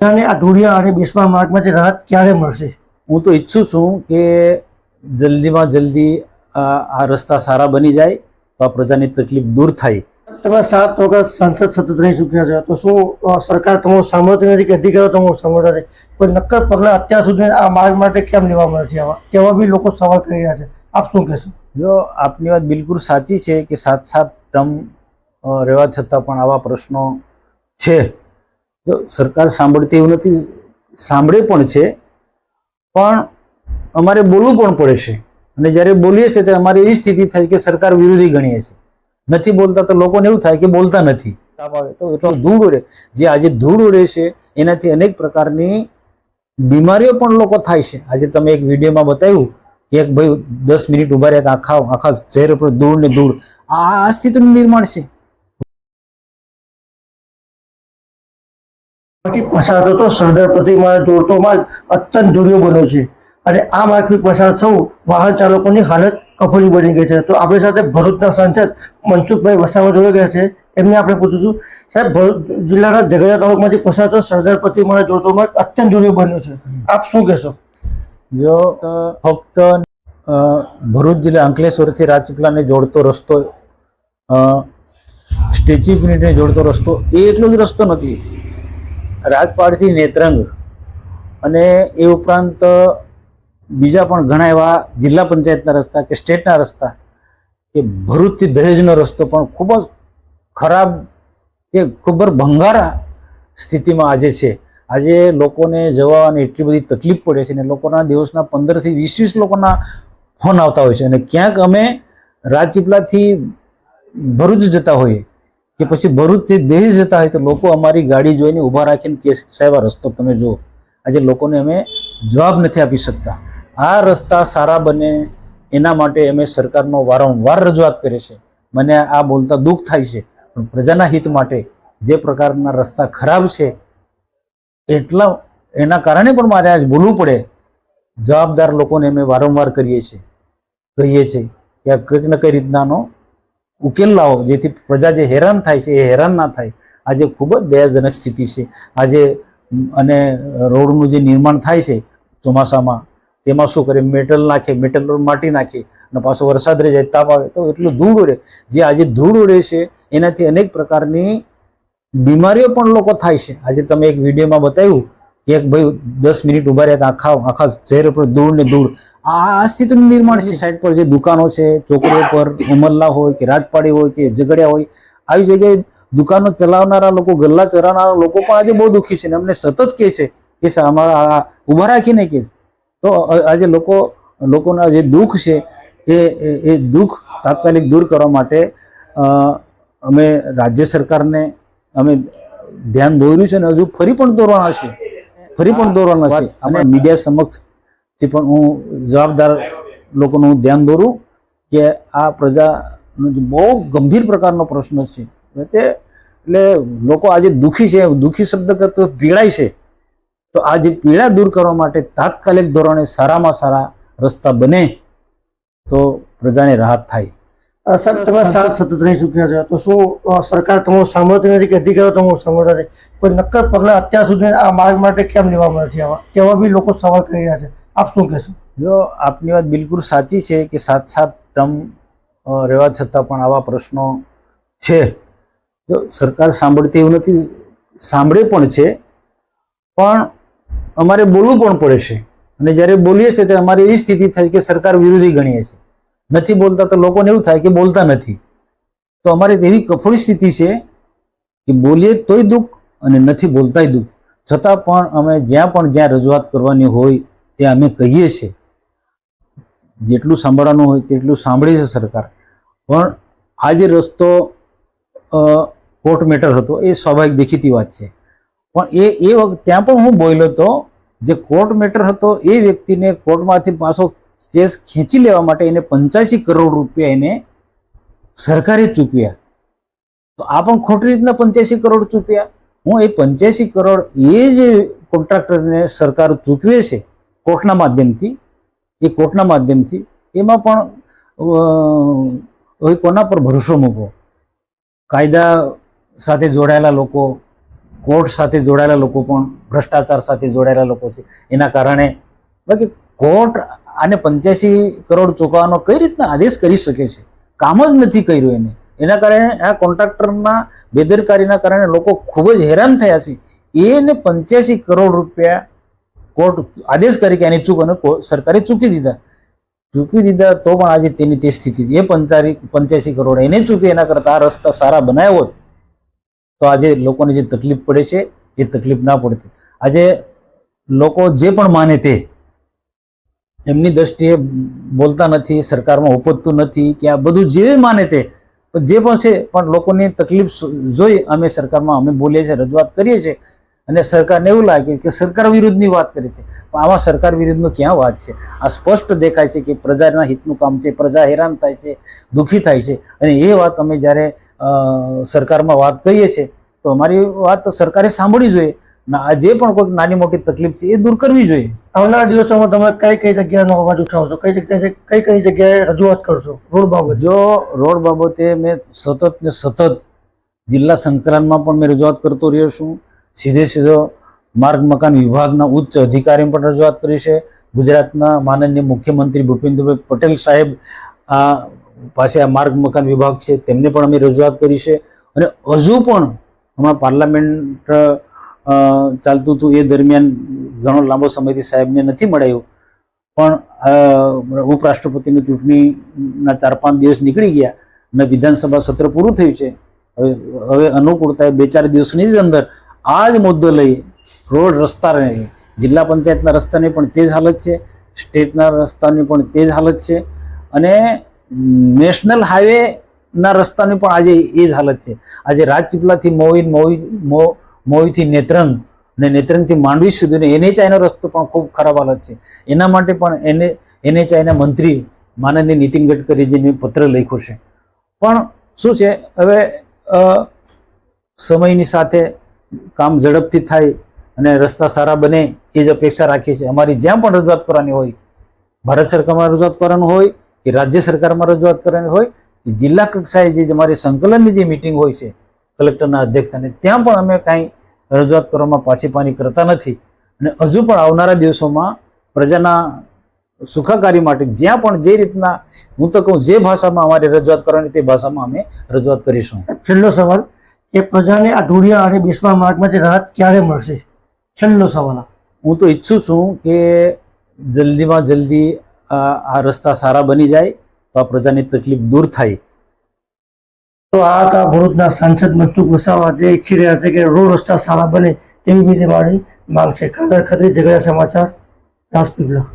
અને આ ધૂળિયા અને બેસવા માર્ગમાંથી રાહત ક્યારે મળશે? હું તો ઈચ્છું છું કે જલ્દીમાં જલ્દી આ રસ્તા સારા બની જાય તો આ પ્રજાની તકલીફ દૂર થાય. તમે સાત વખત સાંસદ સતત રહી ચૂક્યા છે. તો શું સરકાર તમારું સાંભળતી નથી કે અધિકારીઓ તમારું સાંભળતા નથી? કોઈ નક્કર પગલાં અત્યાર સુધી આ માર્ગ માટે કેમ લેવામાં નથી આવા તેવા બી લોકો સવાલ કરી રહ્યા છે. આપ શું કહેશો? જો આપની વાત બિલકુલ સાચી છે કે સાત સાત ટર્મ રહેવા છતાં પણ આવા પ્રશ્નો છે. જો સરકાર સાંભળતી એવું નથી, સાંભળે પણ છે, પણ અમારે બોલવું પણ પડે છે. અને જ્યારે બોલીએ છીએ, ત્યારે અમારી એવી સ્થિતિ થાય કે સરકાર વિરોધી ગણીએ છીએ. નથી બોલતા તો લોકોને એવું થાય કે બોલતા નથી. તાપ આવે. તો એટલો ધૂળ ઉડે. જે આજે ધૂળ ઉડે છે, એનાથી અનેક પ્રકારની બીમારીઓ પણ લોકો થાય છે. આજે તમે એક વિડીયોમાં બતાવ્યું કે એક ભાઈ દસ મિનિટ ઊભા રહ્યા આખા આખા ચહેરા પર ધૂળ ને ધૂળ. આ આ સ્થિતિનું નિર્માણ છે. પછી પસાર થતો સરદાર પ્રતિમા જોડતો માર્ગ અત્યંત ધૂળિયો બન્યો છે. અને આ માર્ગથી પસાર થવું વાહન ચાલકોની હાલત કફોડી બની ગઈ છે. તો આપણી સાથે ભરૂચના સાંસદ મનસુખભાઈ વસાવા જોડાઈ ગયા છે. એમને આપણે પૂછીશું સાહેબ, ભરૂચ જિલ્લાના ઝઘડિયા તાલુકામાંથી પસાર થતો સરદાર પ્રતિમા જોડતો માર્ગ અત્યંત ધૂળિયો બન્યો છે. આપ શું કહેશો? જો ફક્ત ભરૂચ જિલ્લા અંકલેશ્વરથી રાજપીપળાને જોડતો રસ્તો સ્ટેચ્યુ યુનિટીને જોડતો રસ્તો એ એટલો જ રસ્તો નથી. રાજપાડથી નેત્રંગ અને એ ઉપરાંત બીજા પણ ઘણા એવા જિલ્લા પંચાયતના રસ્તા કે સ્ટેટના રસ્તા કે ભરૂચથી દહેજનો રસ્તો પણ ખૂબ જ ખરાબ કે ખૂબ જ ભંગારા સ્થિતિમાં આજે છે. આજે લોકોને જવાની એટલી બધી તકલીફ પડે છે ને લોકોના દિવસના પંદરથી વીસ વીસ લોકોના ફોન આવતા હોય છે અને ક્યાંક અમે રાજપીપળાથી ભરૂચ જતા હોઈએ કે પછી ભરૂચથી દેહ જતા હોય તો લોકો અમારી ગાડી જોઈને ઊભા રાખીને કે સાહેબ, આ રસ્તો તમે જુઓ. આજે લોકોને અમે જવાબ નથી આપી શકતા. આ રસ્તા સારા બને એના માટે અમે સરકારનો વારંવાર રજૂઆત કરે છે મને આ બોલતા દુઃખ થાય છે, પણ પ્રજાના હિત માટે જે પ્રકારના રસ્તા ખરાબ છે, એટલા એના કારણે પણ મારે આજ બોલવું પડે. જવાબદાર લોકોને અમે વારંવાર કરીએ છીએ. કહીએ છીએ કે કંઈક ને કઈ રીતનાનો ઉકેલ લાવો જેથી પ્રજા જે હેરાન થાય છે, એ હેરાન ના થાય, આજે ખૂબ જ દયાજનક સ્થિતિ છે. આજે અને રોડનું જે નિર્માણ થાય છે ચોમાસામાં, તેમાં શું કરે? મેટલ નાખે, મેટલ માટી નાખે અને પાછો વરસાદ રહી જાય, તાપ આવે, તો એટલું ધૂળ ઉડે. જે આજે ધૂળ ઉડે છે, એનાથી અનેક પ્રકારની બીમારીઓ પણ લોકો થાય છે. આજે તમે એક વિડીયોમાં બતાવ્યું કે, એક ભાઈ દસ મિનિટ ઊભા રહ્યા આખા આખા ચહેરા પર ધૂળ ને ધૂળ. આ સ્થિતિનું નિર્માણ છે. સાઈડ પર જે દુકાનો છે ચોકડીઓ પર ઉમરલા હોય કે રાજપાડી હોય કે ઝઘડિયા હોય આવી જગ્યાએ દુકાનો ચલાવનારા લોકો ગલ્લા ચલાવનારા લોકો પણ આજે બહુ દુઃખી છે ને અમને સતત કહે છે કે અમારા ઊભા રાખીને કે તો આજે લોકો લોકોના જે દુઃખ છે એ એ- દુઃખ તાત્કાલિક દૂર કરવા માટે અમે રાજ્ય સરકારને અમે ધ્યાન દોર્યું છે ને હજુ ફરી પણ દોરવાના છે. ફરી પણ દોરવાના છે. અમે મીડિયા સમક્ષથી પણ હું જવાબદાર લોકોનું હું ધ્યાન દોરું કે આ પ્રજાનો જે બહુ ગંભીર પ્રકારનો પ્રશ્ન છે. તે એટલે લોકો આજે દુઃખી છે દુઃખી શબ્દ કરતો પીડાય છે. તો આ જે પીડા દૂર કરવા માટે તાત્કાલિક ધોરણે સારામાં સારા રસ્તા બને તો પ્રજાને રાહત થાય. સર તમે સાત સતત રહી ચૂક્યા છે તો શું સરકાર તમારું સાંભળતી નથી કે અધિકારીઓ તમારું સાંભળતા નથી કોઈ નક્કર પગલાં અત્યાર સુધી આ માર્ગ માટે કેમ લેવામાં નથી આવા તેવા બી લોકો સવાલ કરી રહ્યા છે. આપ શું કહેશો? જો આપની વાત બિલકુલ સાચી છે કે સાત સાત ટર્મ રહેવા છતાં પણ આવા પ્રશ્નો છે. જો સરકાર સાંભળતી એવું નથી, સાંભળે પણ છે, પણ અમારે બોલવું પણ પડે છે. અને જ્યારે બોલીએ છીએ ત્યારે અમારી એવી સ્થિતિ થાય કે સરકાર વિરોધી ગણીએ છીએ નથી બોલતા તો લોકોને એવું થાય કે બોલતા નથી. તો અમારે એવી કફોડી સ્થિતિ છે કે બોલીએ તોય દુઃખ અને નથી બોલતાય દુઃખ. છતાં પણ અમે જ્યાં પણ જ્યાં રજૂઆત કરવાની હોય ત્યાં અમે કહીએ છીએ. જેટલું સાંભળવાનું હોય તેટલું સાંભળે છે સરકાર. પણ આ જે રસ્તો કોર્ટ મેટર હતો એ સ્વાભાવિક દેખીતી વાત છે. પણ એ એ વખત ત્યાં પણ હું બોલ્યો હતો, જે કોર્ટ મેટર હતો એ વ્યક્તિને કોર્ટમાંથી પાછો કેસ ખેંચી લેવા માટે એને પંચ્યાસી કરોડ રૂપિયા એને સરકારે ચૂકવ્યા. તો આ પણ ખોટી રીતના પંચ્યાસી કરોડ ચૂક્યા હું એ પંચ્યાસી કરોડ એ જે કોન્ટ્રાક્ટરને સરકાર ચૂકવે છે. કોર્ટના માધ્યમથી, એ કોર્ટના માધ્યમથી એમાં પણ હવે કોના પર ભરોસો મૂકો કાયદા સાથે જોડાયેલા લોકો, કોર્ટ સાથે જોડાયેલા લોકો પણ, ભ્રષ્ટાચાર સાથે જોડાયેલા લોકો છે. એના કારણે, બાકી કોર્ટ આને પંચ્યાસી કરોડ ચૂકવવાનો કઈ રીતના આદેશ કરી શકે છે? કામ જ નથી કર્યું એને. એના કારણે આ કોન્ટ્રાક્ટરના બેદરકારીના કારણે લોકો ખૂબ જ હેરાન થયા છે. એને પંચ્યાસી કરોડ રૂપિયા કોર્ટ આદેશ કરી કે એને ચૂક અને સરકારે ચૂકી દીધા. ચૂકી દીધા તો પણ આજે તેની તે સ્થિતિ એ પંચારી પંચ્યાસી કરોડ એને ચૂકી એના કરતા આ રસ્તા સારા બનાવ્યો તો આજે લોકોને જે તકલીફ પડે છે, એ તકલીફ ના પડતી. આજે લોકો જે પણ માને તે, એમની દ્રષ્ટિએ બોલતા નથી, સરકારમાં ઉપજતું નથી, કે આ બધું જે માને તે જે પણ છે, પણ લોકોની તકલીફ જોઈ અમે સરકારમાં અમે બોલીએ છીએ, રજૂઆત કરીએ છીએ અને સરકારને એવું લાગે કે સરકાર વિરુદ્ધની વાત કરે છે. પણ આમાં સરકાર વિરુદ્ધનો ક્યાં વાત છે? આ સ્પષ્ટ દેખાય છે કે પ્રજાના હિતનું કામ છે પ્રજા હેરાન થાય છે દુઃખી થાય છે. અને એ વાત અમે જ્યારે સરકારમાં વાત કહીએ છીએ તો અમારી વાત સરકારે સાંભળવી જોઈએ. ના આ જે પણ કોઈ નાની મોટી તકલીફ છે એ દૂર કરવી જોઈએ. આવનારા દિવસોમાં તમે કઈ કઈ જગ્યાનો અવાજ ઉઠાવશો? કઈ જગ્યાએ કઈ કઈ જગ્યાએ રજૂઆત કરશો? રોડ બાબત? જો રોડ બાબતે મેં સતત ને સતત જિલ્લા સંકલનમાં પણ મેં રજૂઆત કરતો રહ્યો છું. સીધે સીધો માર્ગ મકાન વિભાગના ઉચ્ચ અધિકારીઓ પણ રજૂઆત કરી છે. ગુજરાતના માનનીય મુખ્યમંત્રી ભૂપેન્દ્રભાઈ પટેલ સાહેબ આ પાસે આ માર્ગ મકાન વિભાગ છે, તેમને પણ અમે રજૂઆત કરી છે. અને હજુ પણ હમણાં પાર્લામેન્ટ ચાલતું હતું એ દરમિયાન ઘણો લાંબો સમયથી સાહેબને નથી મળ્યું. પણ ઉપરાષ્ટ્રપતિની ચૂંટણીના ચાર પાંચ દિવસ નીકળી ગયા અને વિધાનસભા સત્ર પૂરું થયું છે. હવે હવે અનુકૂળતા બે ચાર દિવસની જ અંદર આ જ મુદ્દો લઈ રોડ રસ્તા રહે. જિલ્લા પંચાયતના રસ્તાની પણ તે જ હાલત છે, સ્ટેટના રસ્તાની પણ તે જ હાલત છે અને નેશનલ હાઈવેના રસ્તાની પણ આજે એ જ હાલત છે. આજે રાજપીપલાથી મોવી મોવી મોવીથી નેત્રંગ અને નેત્રંગથી માંડવી સુધીનો એનએચઆઈનો રસ્તો પણ ખૂબ ખરાબ હાલત છે. એના માટે પણ એને, એનએચઆઈના મંત્રી માનનીય નીતિન ગડકરીજીને પત્ર લખ્યો છે. પણ શું છે? હવે સમયની સાથે કામ ઝડપથી થાય અને રસ્તા સારા બને એ જ અપેક્ષા રાખીએ છીએ. અમારી જ્યાં પણ રજૂઆત કરવાની હોય, ભારત સરકારમાં રજૂઆત કરવાનું હોય કે રાજ્ય સરકારમાં રજૂઆત કરવાની હોય, કે જિલ્લા કક્ષાએ જે અમારી સંકલનની જે મિટિંગ હોય છે, કલેક્ટરના અધ્યક્ષસ્થાને ત્યાં પણ અમે કાંઈ રજૂઆત કરવામાં પાછી પાની કરતા નથી. અને હજુ પણ આવનારા દિવસોમાં પ્રજાના સુખાકારી માટે જ્યાં પણ જે રીતના હું તો કહું, જે ભાષામાં અમારે રજૂઆત કરવાની તે ભાષામાં અમે રજૂઆત કરીશું. છેલ્લો સવાલ. કે પ્રજાને આ ધૂળિયા અને બેસવા માર્ગમાંથી રાહત ક્યારે મળશે? છેલ્લો સવાલ હું તો ઈચ્છું છું કે જલ્દીમાં જલ્દી આ રસ્તા સારા બની જાય તો આ પ્રજાની તકલીફ દૂર થાય. તો આ હતા ભરૂચના સાંસદ મનસુખ વસાવા જે ઈચ્છી રહ્યા છે કે રોડ રસ્તા સારા બને તેવી રીતે મારી માંગ છે ખાતર ખત્રી ઝઘડા સમાચાર રાજપીપળા.